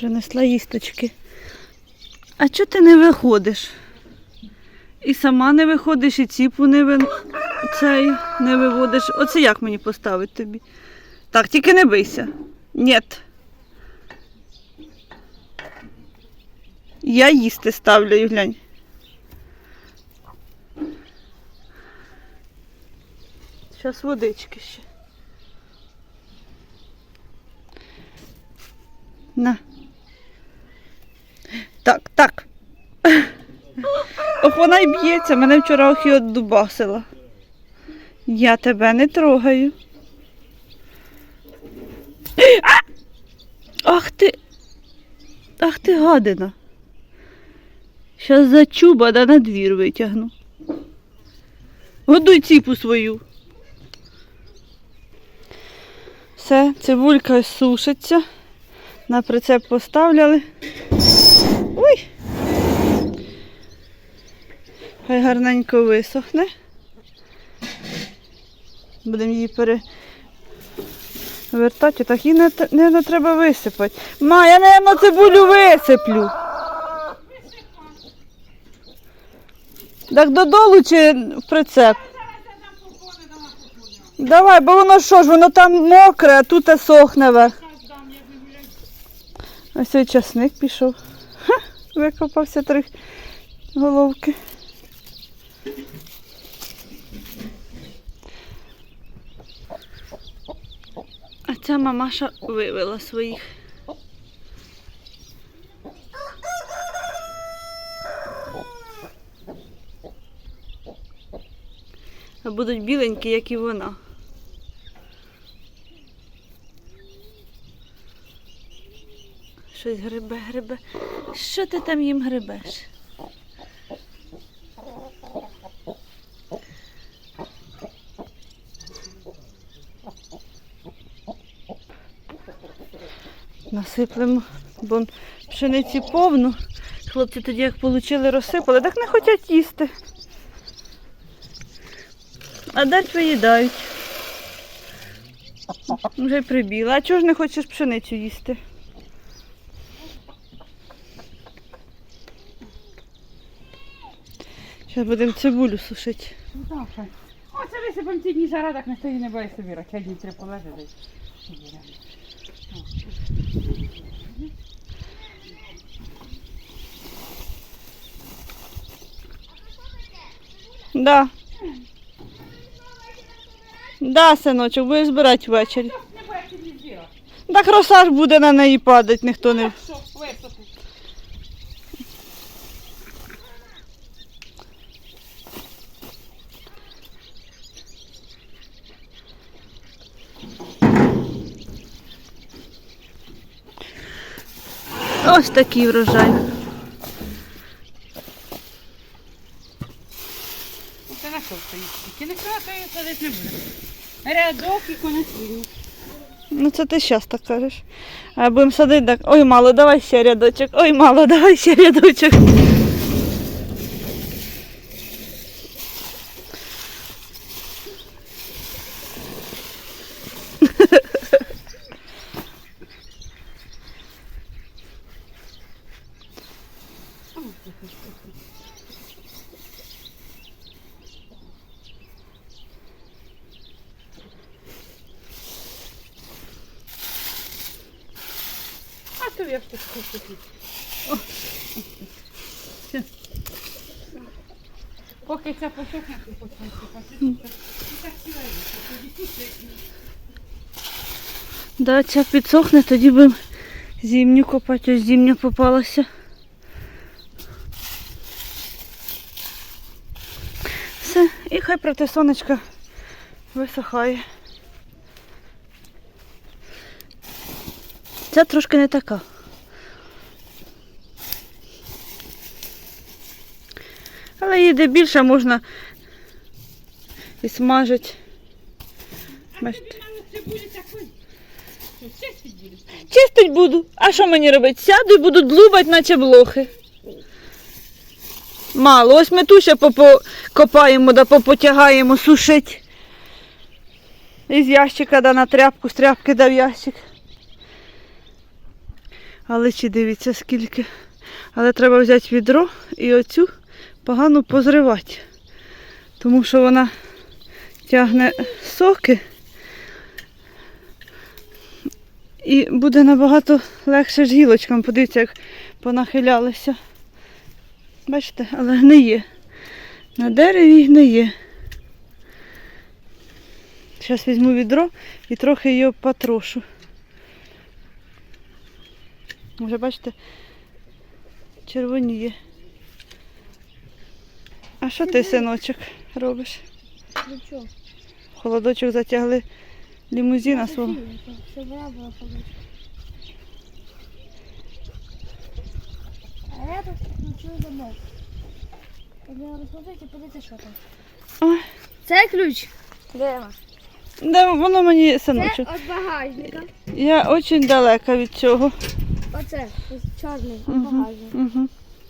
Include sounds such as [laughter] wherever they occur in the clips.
Принесла їсточки. А чого ти не виходиш? І сама не виходиш, і ціпу не, ви... цей, не виводиш. Оце як мені поставити тобі? Так, тільки не бийся. Нєт. Я їсти ставлю, глянь. Зараз водички ще. На. Так, так. Ох, вона й б'ється, мене вчора охі оддубасила. Я тебе не трогаю. Ах ти. Ах ти гадина. Щас за чуба да на двір витягну. Годуй ціпу свою. Все, цибулька сушиться. На прицеп поставляли. Ой! Хай гарненько висохне. Будемо її перевертати. Так її не, не, не треба висипати. Ма, я, наверно, цибулю висиплю. Так додолу чи в прицеп? Давай, бо воно що ж, воно там мокре, а тут сохне верх. Ось цей часник пішов. Ха, викопався три головки. А ця мамаша вивела своїх. А будуть біленькі, як і вона. Щось грибе, грибе. Що ти там їм грибеш? Насиплемо, бо пшениці повну. Хлопці тоді як отримали, розсипали, так не хочуть їсти. А далі виїдають. Вже прибіла. А чого ж не хочеш пшеницю їсти? Зараз будемо цибулю сушити. Ну, так. Оце висипам ці дні жара, так ніхто її не буде собі. Чай дні треба. Да. Да, синочок, будеш збирати ввечері. Так роса ж буде на неї падати, ніхто не. Ось такий врожай. Це на що Тільки не кракає, садити не буде. Рядок і конець. Ну це ти зараз так кажеш. А будемо садити так. Ой, мало, давай ще рядочок. Ой, мало, давай ще рядочок. Поки ця посохне, то сіла Да, ця підсохне, тоді будемо зімню копати. Ось зімня попалася. Все, і хай проти сонечка висохає. Ця трошки не така. Але її де більше можна і смажити. Бачите. Чистить буду. А що мені робити? Сяду і буду длубати, наче блохи. Мало. Ось ми ту ще покопаємо, да попотягаємо сушить. Із ящика да на тряпку, з тряпки да в ящик. Але чи дивіться скільки. Але треба взяти відро і оцю погану позривати. Тому що вона тягне соки. І буде набагато легше ж гілочкам. Подивіться, як понахилялися. Бачите, але гниє. На дереві гниє. Зараз візьму відро і трохи її потрошу. Вже бачите, червоніє. А що ти, синочок, робиш? В Холодочок затягли лімузина свого. А я тут включу замок. І подивіться, що там. Ой. Це ключ. Де? Да, воно мені, Це синочок. від багажника. Я дуже далека від цього. Оце, чорний Угу. багажника. Угу.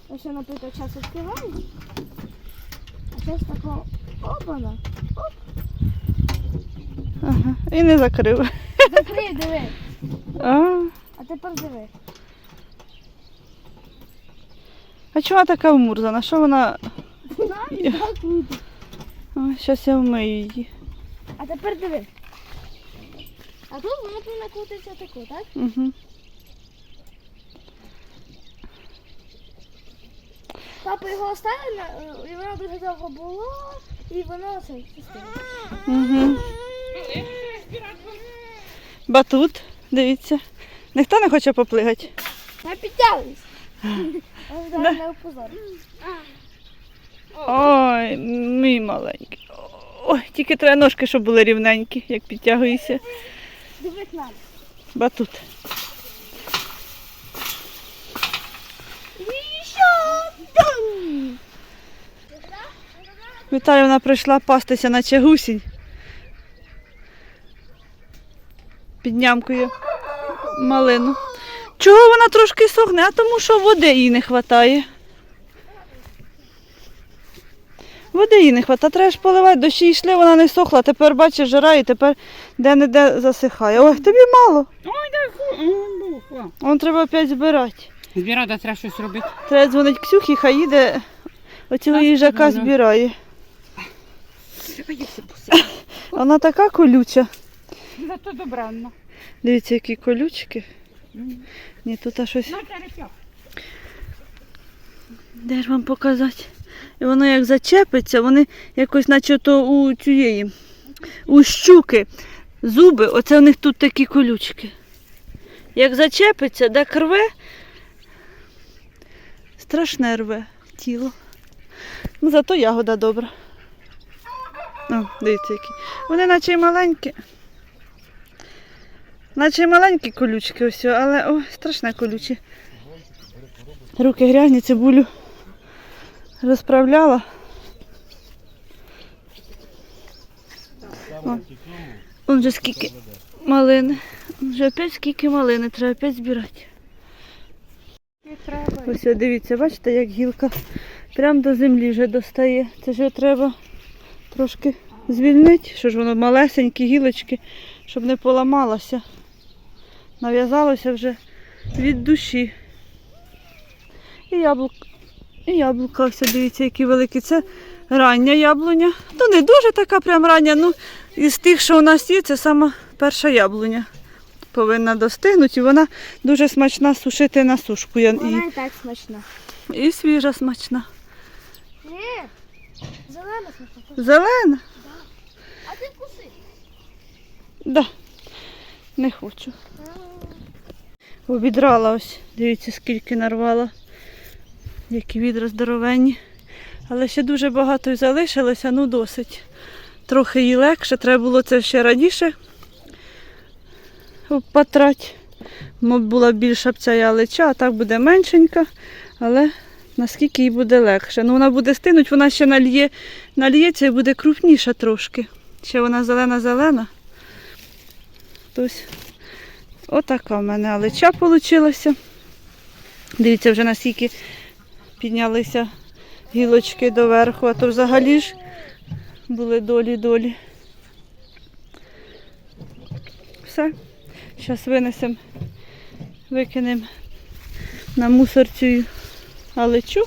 Ось я, наприклад, час відкриваю. А зараз тако опана. Ага. І не закрив. Закрий, диви. А, А тепер диви. а чого вона така вмурзана? Що вона. Знаєш, так круто. Зараз я вмию її. А тепер диви. А тут воно повинно крутитися тако, так? Угу. Папа його оставив, на- і воно дуже довго було, і воно це. Угу. Батут, дивіться. Ніхто не хоче поплигати. [laughs] Зараз не опозор. Ой, мій маленький. Ой, тільки треба ножки, щоб були рівненькі, як підтягуєшся. Дивись нам. Батут. І Вітаю, вона прийшла пастися, наче гусінь. Піднямкою малину. Чого вона трошки сохне? А тому що води їй не вистачає. Води їй не вистачає. Треба ж поливати, дощі йшли, вона не сохла. Тепер бачиш, жара і тепер де-не-де засихає. Ой, тобі мало. Ой. Вон треба опять збирати. Збирати треба щось робити. Треба дзвонити Ксюхі, хай їде, оцього Так, їжака ну, ну. збирає. Вона така колюча. Зато добранно. Дивіться, які колючки. Ні, тут аж щось. На череп'як. Де ж вам показати? І воно як зачепиться, вони якось наче то у цієї, у щуки, зуби, оце у них тут такі колючки. Як зачепиться, так рве, страшне рве тіло. Ну, зато ягода добра. О, дивіться які. Вони наче й маленькі. Наче й маленькі колючки ось, але о, страшне колючі. Руки грязні, цибулю розправляла. О, он же скільки малини. Вже опять скільки малини, треба опять збирати. Ось дивіться, бачите, як гілка прямо до землі вже достає. Це ж треба трошки звільнити, що ж воно малесенькі гілочки, щоб не поламалося. Нав'язалося вже від душі. І яблук. І яблука, ось дивіться, які великі. Це рання яблуня. Ну, не дуже така прям рання. Ну, із тих, що у нас є, це сама перша яблуня. Повинна достигнути. І вона дуже смачна сушити на сушку. Я- Вона І, і так смачна. і свіжа смачна. Ні, зелена смачна. Зелена? А ти вкуси. Да. Не хочу. Обідрала ось. Дивіться, скільки нарвала. Які відра здоровенні. Але ще дуже багато й залишилося, ну досить. Трохи їй легше, треба було це ще раніше потрати. Мабуть, була більша б ця ялича, а так буде меншенька, але наскільки їй буде легше. Ну, вона буде стинуть, вона ще нальє, нальється і буде крупніша трошки. Ще вона зелена-зелена. Ось отака в мене алеча вийшла. Дивіться, вже наскільки піднялися гілочки доверху, а то взагалі ж були долі-долі. Все. Зараз винесемо, викинемо на мусорцю алечу.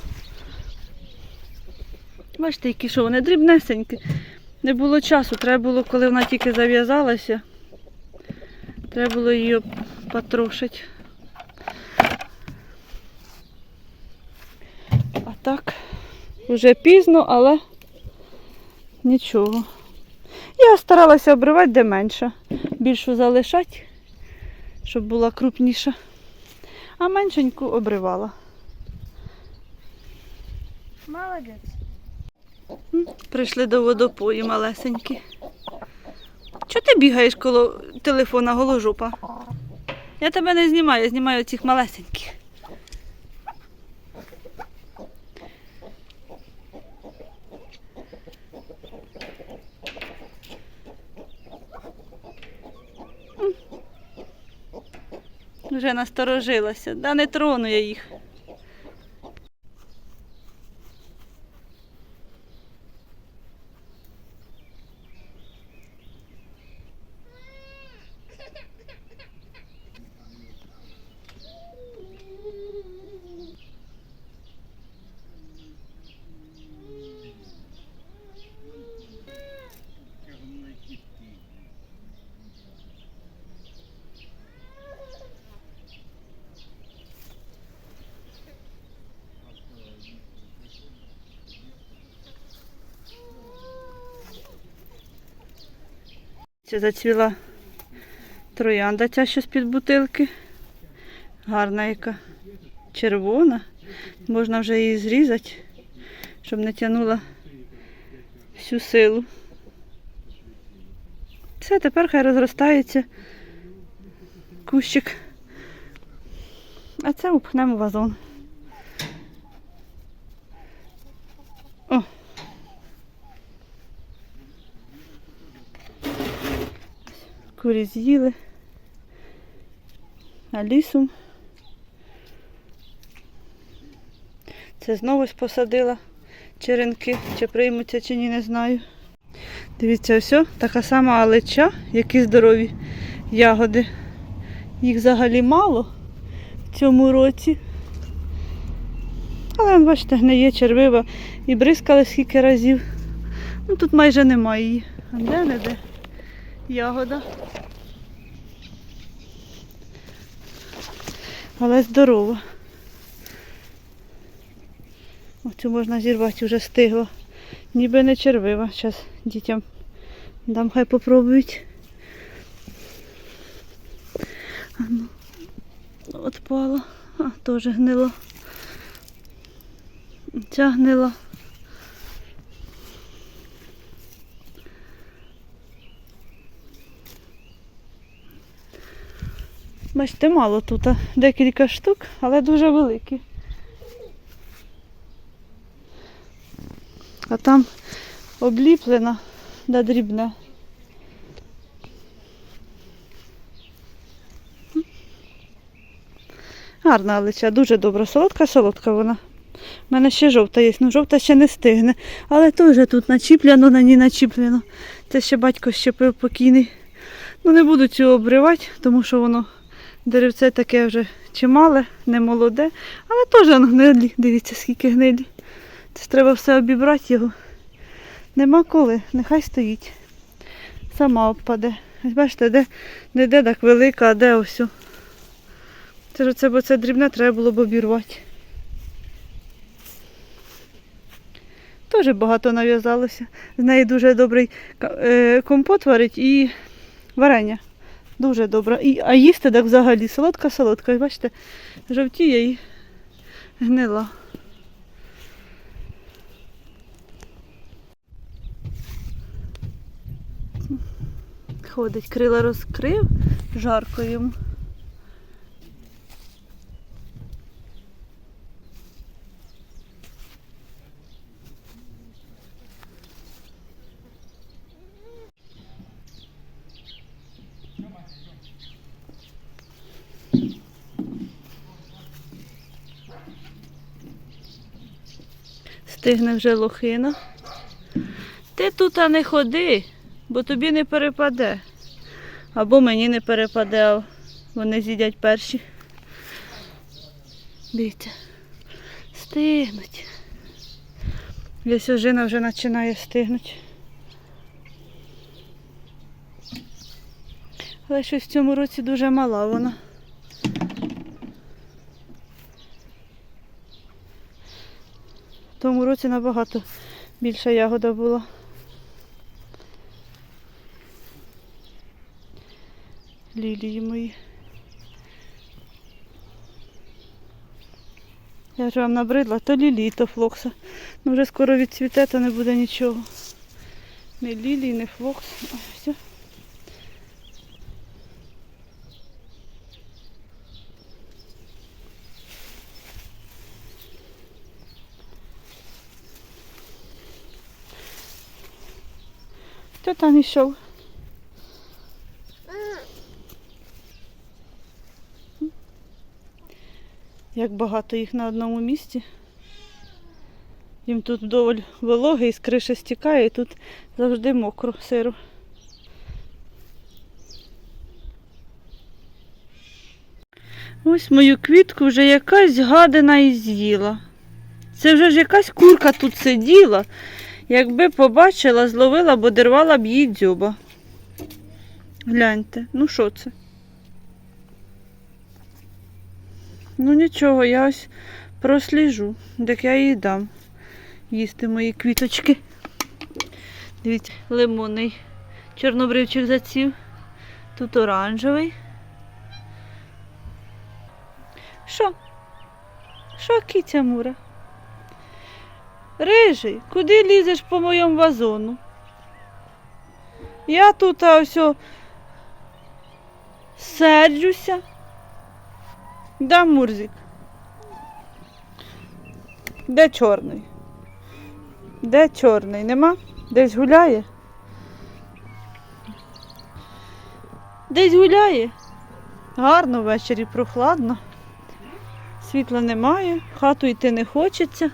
Бачите, які що вони дрібнесенькі. Не було часу, треба було, коли вона тільки зав'язалася, треба було її потрошити. А так, вже пізно, але нічого. Я старалася обривати де менше, більшу залишати, щоб була крупніша, а меншеньку обривала. Молодець. Прийшли до водопою малесенькі. Чого ти бігаєш коло телефона голожопа? Я тебе не знімаю, я знімаю цих малесеньких. Вже насторожилася, да не трону я їх. Це зацвіла троянда ця що з-під бутилки. Гарна яка. Червона. Можна вже її зрізати, щоб не тягнула всю силу. Все, тепер хай розростається кущик. А це упхнемо вазон. Курі з'їли. А лісом. Це знову посадила черенки. Чи приймуться, чи ні, не знаю. Дивіться, ось така сама алеча, які здорові ягоди. Їх взагалі мало в цьому році. Але, бачите, гниє червива і бризкали скільки разів. Ну тут майже немає її. А де не де? Ягода. Але здорова. Оцю можна зірвати, вже стигла. Ніби не червива. Зараз дітям дам хай попробують. А ну, отпала. А, теж гнила. Ця гнила. Бачите, мало тут, декілька штук, але дуже великі. А там обліплена да дрібне. Гарна алича, дуже добра. Солодка, солодка вона. У мене ще жовта є, ну жовта ще не стигне. Але теж тут начіпляно, на ній начіплено. Це ще батько щепив покійний. Ну не буду цього обривати, тому що воно Деревце таке вже чимале, не молоде, але теж воно гнилі. Дивіться, скільки гнилі. Це треба все обібрати його. Нема коли, нехай стоїть. Сама обпаде. Бачите, де не де так велика, а де ось. Це ж оце, бо це дрібне, треба було б обірвати. Теж багато нав'язалося. З неї дуже добрий е, компот варить і варення. Дуже добра. І, а їсти так взагалі солодка-солодка. Бачите, жовтіє і гнила. Ходить, крила розкрив, жарко йому. Стигне вже лохина. Ти тут не ходи, бо тобі не перепаде. Або мені не перепаде, а вони з'їдять перші. Дивіться. Стигнуть. Десь ожина вже починає стигнути. Але щось в цьому році дуже мала вона. В тому році набагато більша ягода була. Лілії мої. Я ж вам набридла, то лілії, то флокса. Ну вже скоро відцвіте, то не буде нічого. Ні лілії, ні флокс. Все. Хто там йшов? Як багато їх на одному місці. Їм тут вдоволь вологи і з криші стікає, і тут завжди мокро сиру. Ось мою квітку вже якась гадина і з'їла. Це вже ж якась курка тут сиділа. Якби побачила, зловила, бо дервала б їй дзьоба. Гляньте, ну що це? Ну нічого, я ось просліжу, так я їй дам їсти мої квіточки. Дивіться, лимонний чорнобривчик заців. Тут оранжевий. Що? Що киця мура? Рижий, куди лізеш по моєму вазону? Я тут ось серджуся. Да, Мурзик? Де чорний? Де чорний? Нема? Десь гуляє? Десь гуляє? Гарно ввечері прохладно. Світла немає, хату йти не хочеться.